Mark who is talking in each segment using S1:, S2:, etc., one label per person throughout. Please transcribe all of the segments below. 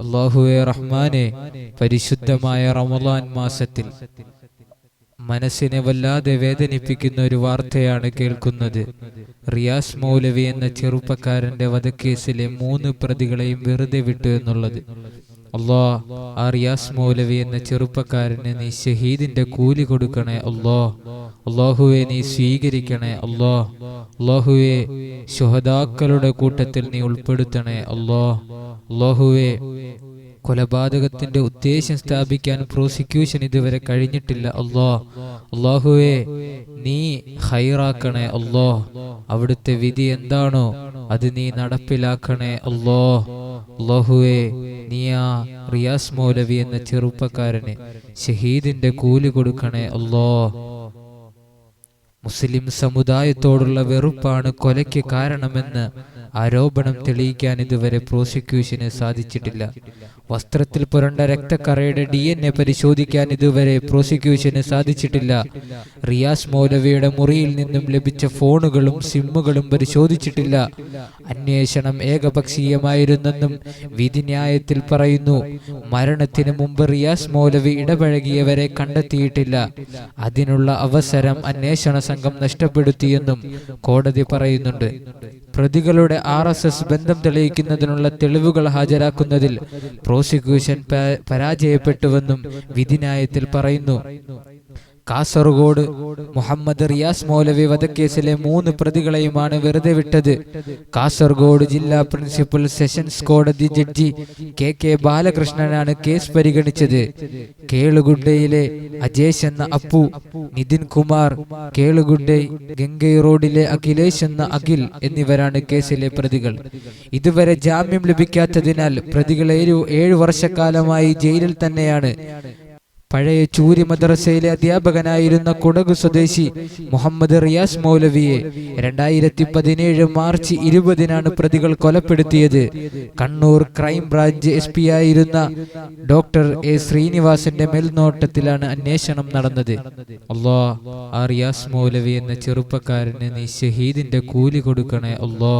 S1: അള്ളാഹുവെ റഹ്മാനെ പരിശുദ്ധമായ റമലാൻ മാസത്തിൽ മനസ്സിനെ വല്ലാതെ വേദനിപ്പിക്കുന്ന ഒരു വാർത്തയാണ് കേൾക്കുന്നത്. റിയാസ് മൗലവി എന്ന ചെറുപ്പക്കാരന്റെ വധക്കേസിലെ മൂന്ന് പ്രതികളെയും വെറുതെ വിട്ടു എന്നുള്ളത്. അള്ളാ ആ റിയാസ് മൗലവി എന്ന ചെറുപ്പക്കാരന് നീ ഷഹീദിന്റെ കൂലി കൊടുക്കണേ അള്ളാ. അള്ളാഹുവെ നീ സ്വീകരിക്കണേ അള്ളാ. അള്ളാഹുവെ ശുഹദാക്കളുടെ കൂട്ടത്തിൽ നീ ഉൾപ്പെടുത്തണേ അള്ളാ. അള്ളാഹുവെ കൊലപാതകത്തിന്റെ ഉദ്ദേശം സ്ഥാപിക്കാൻ പ്രോസിക്യൂഷൻ ഇതുവരെ കഴിഞ്ഞിട്ടില്ല അള്ളാ. അള്ളാഹുവെ നീ ഹൈറാക്കണേ അള്ളാ. അവിടുത്തെ വിധി എന്താണോ അത് നീ നടപ്പിലാക്കണേ അള്ളാ. അള്ളാഹുവെ നീ ആ റിയാസ് മൗലവി എന്ന ചെറുപ്പക്കാരന് ഷഹീദിന്റെ കൂലി കൊടുക്കണേ അല്ലോ. മുസ്ലിം സമുദായത്തോടുള്ള വെറുപ്പാണ് കൊലയ്ക്ക് കാരണമെന്ന് ആരോപണം തെളിയിക്കാൻ ഇതുവരെ പ്രോസിക്യൂഷന് സാധിച്ചിട്ടില്ല. വസ്ത്രത്തിൽ പുരണ്ട രക്തക്കറയുടെ ഡി എൻ എ പരിശോധിക്കാൻ ഇതുവരെ പ്രോസിക്യൂഷന് സാധിച്ചിട്ടില്ല. റിയാസ് മൗലവിയുടെ മുറിയിൽ നിന്നും ലഭിച്ച ഫോണുകളും സിമ്മുകളും പരിശോധിച്ചിട്ടില്ല. അന്വേഷണം ഏകപക്ഷീയമായിരുന്നെന്നും വിധിന്യായത്തിൽ പറയുന്നു. മരണത്തിന് മുമ്പ് റിയാസ് മൗലവി ഇടപഴകിയവരെ കണ്ടെത്തിയിട്ടില്ല. അതിനുള്ള അവസരം അന്വേഷണ സംഘം നഷ്ടപ്പെടുത്തിയെന്നും കോടതി പറയുന്നുണ്ട്. പ്രതികളുടെ ആർ എസ് എസ് ബന്ധം തെളിയിക്കുന്നതിനുള്ള തെളിവുകൾ ഹാജരാക്കുന്നതിൽ പ്രോസിക്യൂഷൻ പരാജയപ്പെട്ടുവെന്നും വിധിന്യായത്തിൽ പറയുന്നു. കാസർഗോഡ് മുഹമ്മദ് റിയാസ് മൗലവി വധക്കേസിലെ മൂന്ന് പ്രതികളെയുമാണ് വെറുതെ വിട്ടത്. കാസർഗോഡ് ജില്ലാ പ്രിൻസിപ്പൽ സെഷൻസ് കോടതി ജഡ്ജി കെ കെ ബാലകൃഷ്ണനാണ് കേസ് പരിഗണിച്ചത്. കേളുഗുഡയിലെ അജേഷ് എന്ന അപ്പു നിതിൻ കുമാർ കേളുഗുഡൈ ഗംഗൈ റോഡിലെ അഖിലേഷ് എന്ന അഖിൽ എന്നിവരാണ് കേസിലെ പ്രതികൾ. ഇതുവരെ ജാമ്യം ലഭിക്കാത്തതിനാൽ പ്രതികൾ ഏഴു ഏഴു വർഷക്കാലമായി ജയിലിൽ തന്നെയാണ്. പഴയ ചൂരി മദ്രസയിലെ അധ്യാപകനായിരുന്ന കുടക് സ്വദേശി മുഹമ്മദ് റിയാസ് മൗലവിയെ രണ്ടായിരത്തി പതിനേഴ് മാർച്ച് ഇരുപതിനാണ് പ്രതികൾ കൊലപ്പെടുത്തിയത്. Kannur crime branch S P ആയിരുന്ന ഡോക്ടർ എ ശ്രീനിവാസന്റെ മേൽനോട്ടത്തിലാണ് അന്വേഷണം നടന്നത്. അല്ലോ ആ റിയാസ് മൗലവി എന്ന ചെറുപ്പക്കാരന് നീ ഷഹീദിന്റെ കൂലി കൊടുക്കണേ അള്ളാ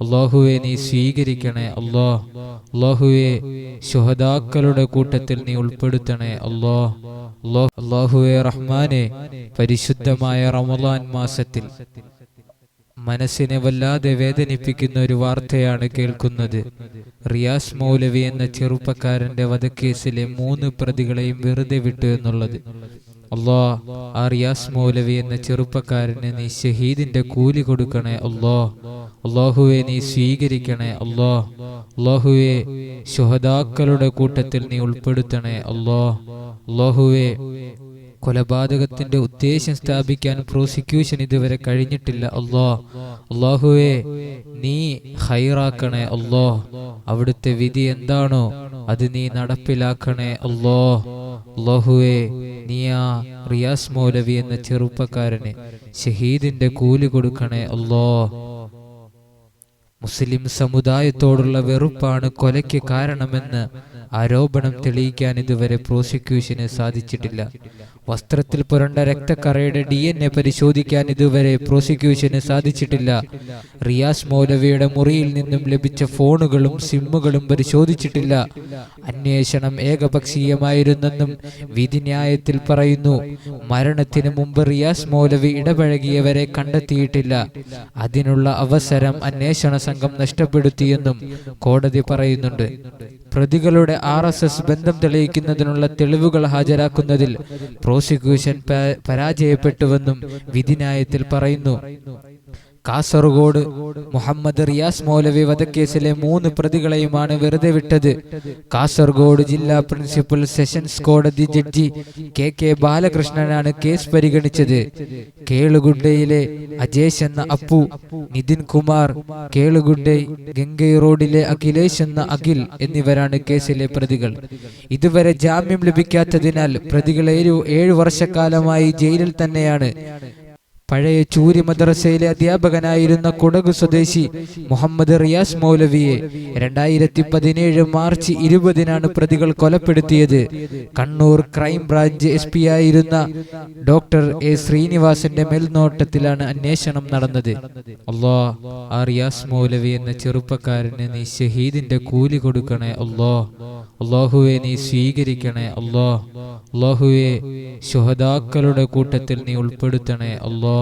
S1: അള്ളാഹുവെ നീ സ്വീകരിക്കണേ അള്ളാ. അള്ളാഹുവെ ശുഹദാക്കളുടെ കൂട്ടത്തിൽ നീ ഉൾപ്പെടുത്തണേ അള്ളാ- അള്ളാഹുവെ റഹ്മാനെ പരിശുദ്ധമായ റമലാൻ മാസത്തിൽ മനസ്സിനെ വല്ലാതെ വേദനിപ്പിക്കുന്ന ഒരു വാർത്തയാണ് കേൾക്കുന്നത്. റിയാസ് മൗലവി എന്ന ചെറുപ്പക്കാരന്റെ വധക്കേസിലെ മൂന്ന് പ്രതികളെയും വെറുതെ വിട്ടു എന്നുള്ളത്. അള്ളാ ആ റിയാസ് മൗലവി എന്ന ചെറുപ്പക്കാരന് നീ ഷഹീദിന്റെ കൂലി കൊടുക്കണേ അള്ളാ. അള്ളാഹുവെ നീ സ്വീകരിക്കണേ അള്ളാ. അള്ളാഹുവെ ശുഹദാക്കളുടെ കൂട്ടത്തിൽ നീ ഉൾപ്പെടുത്തണേ അള്ളാ. അള്ളാഹുവെ കൊലപാതകത്തിന്റെ ഉദ്ദേശം സ്ഥാപിക്കാൻ പ്രോസിക്യൂഷൻ ഇതുവരെ കഴിഞ്ഞിട്ടില്ല. അല്ലോ അള്ളാഹുവേ നീ ഹൈറാക്കണേ അല്ലോ അവിടുത്തെ വിധി എന്താണോ അത് നീ നടപ്പിലാക്കണേ അല്ലോ അള്ളാഹുവേ നീ ആ റിയാസ് മൗലവി എന്ന ചെറുപ്പക്കാരന് ഷഹീദിന്റെ കൂലി കൊടുക്കണേ അല്ലോ മുസ്ലിം സമുദായത്തോടുള്ള വെറുപ്പാണ് കൊലയ്ക്ക് കാരണമെന്ന് ആരോപണം തെളിയിക്കാൻ ഇതുവരെ പ്രോസിക്യൂഷന് സാധിച്ചിട്ടില്ല. വസ്ത്രത്തിൽ പുരണ്ട രക്തക്കറയുടെ ഡി എൻ എ പരിശോധിക്കാൻ ഇതുവരെ പ്രോസിക്യൂഷന് സാധിച്ചിട്ടില്ല. റിയാസ് മൗലവിയുടെ മുറിയിൽ നിന്നും ലഭിച്ച ഫോണുകളും സിമ്മുകളും പരിശോധിച്ചിട്ടില്ല. അന്വേഷണം ഏകപക്ഷീയമായിരുന്നെന്നും വിധിന്യായത്തിൽ പറയുന്നു. മരണത്തിന് മുമ്പ് റിയാസ് മൗലവി ഇടപഴകിയവരെ കണ്ടെത്തിയിട്ടില്ല. അതിനുള്ള അവസരം അന്വേഷണ സംഘം നഷ്ടപ്പെടുത്തിയെന്നും കോടതി പറയുന്നുണ്ട്. പ്രതികളുടെ ആർ ബന്ധം തെളിയിക്കുന്നതിനുള്ള തെളിവുകൾ ഹാജരാക്കുന്നതിൽ പ്രോസിക്യൂഷൻ പരാജയപ്പെട്ടുവെന്നും വിധിന്യായത്തിൽ പറയുന്നു. കാസർഗോഡ് മുഹമ്മദ് റിയാസ് മൗലവി വധക്കേസിലെ മൂന്ന് പ്രതികളെയുമാണ് വെറുതെ വിട്ടത്. കാസർഗോഡ് ജില്ലാ പ്രിൻസിപ്പൽ സെഷൻസ് കോടതി ജഡ്ജി കെ കെ ബാലകൃഷ്ണനാണ് കേസ് പരിഗണിച്ചത്. കേളുഗുഡയിലെ അജേഷ് എന്ന അപ്പു നിതിൻ കുമാർ കേളുഗുഡൈ ഗംഗൈ റോഡിലെ അഖിലേഷ് എന്ന അഖിൽ എന്നിവരാണ് കേസിലെ പ്രതികൾ. ഇതുവരെ ജാമ്യം ലഭിക്കാത്തതിനാൽ പ്രതികൾ ഏഴു ഏഴു വർഷക്കാലമായി ജയിലിൽ തന്നെയാണ്. പഴയ ചൂരി മദ്രസയിലെ അധ്യാപകനായിരുന്ന കുടകു സ്വദേശി മുഹമ്മദ് റിയാസ് മൗലവിയെ രണ്ടായിരത്തി പതിനേഴ് മാർച്ച് ഇരുപതിനാണ് പ്രതികൾ കൊലപ്പെടുത്തിയത്. Kannur crime branch S P ആയിരുന്ന ഡോക്ടർ എ ശ്രീനിവാസന്റെ മേൽനോട്ടത്തിലാണ് അന്വേഷണം നടന്നത്. അല്ലോ ആ റിയാസ് മൗലവി എന്ന ചെറുപ്പക്കാരന് നീ ഷഹീദിന്റെ കൂലി കൊടുക്കണേ അള്ളാ അള്ളാഹുവെ നീ സ്വീകരിക്കണേ അള്ളാ. അള്ളാഹുവെ ശുഹദാക്കളുടെ കൂട്ടത്തിൽ നീ ഉൾപ്പെടുത്തണേ അള്ളാ.